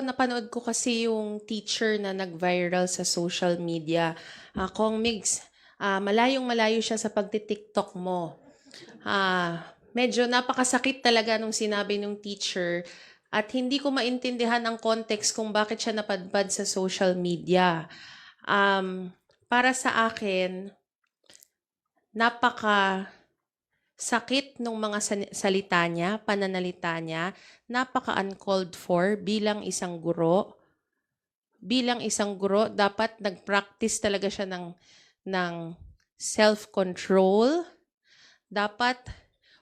napanood ko kasi yung teacher na nag-viral sa social media. Ah, Kong Migs, ah, malayong malayo siya sa pagtitiktok mo. Ah, medyo napakasakit talaga nung sinabi nung teacher at hindi ko maintindihan ang context kung bakit siya napadpad sa social media. Um, para sa akin, napaka sakit nung mga salita niya, pananalita niya, napaka uncalled for bilang isang guro. Bilang isang guro, dapat nag-practice talaga siya ng, ng self-control. Dapat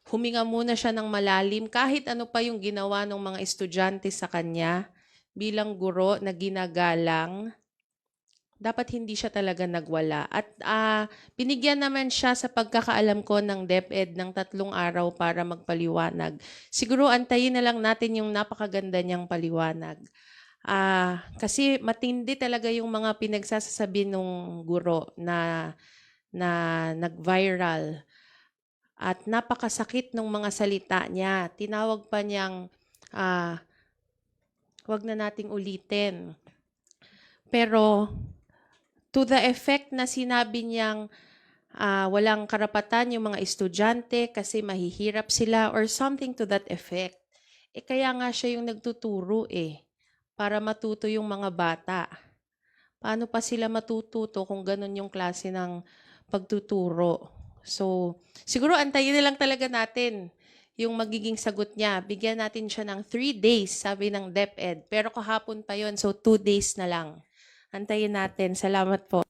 huminga muna siya ng malalim kahit ano pa yung ginawa ng mga estudyante sa kanya bilang guro na ginagalang. Dapat hindi siya talaga nagwala. At ah, binigyan naman siya sa pagkakaalam ko ng DepEd ng tatlong araw para magpaliwanag. Siguro antayin na lang natin yung napakaganda niyang paliwanag. Ah, kasi matindi talaga yung mga pinagsasasabi ng guro na na nag-viral. At napakasakit ng mga salita niya. Tinawag pa niyang ah, wag na nating ulitin. Pero to the effect na sinabi niyang ah, walang karapatan yung mga estudyante kasi mahihirap sila or something to that effect. Eh kaya nga siya yung nagtuturo eh, para matuto yung mga bata. Paano pa sila matututo kung ganun yung klase ng pagtuturo? So, siguro antayin na lang talaga natin yung magiging sagot niya. Bigyan natin siya ng three days, sabi ng DepEd. Pero kahapon pa yon so two days na lang. Antayin natin. Salamat po.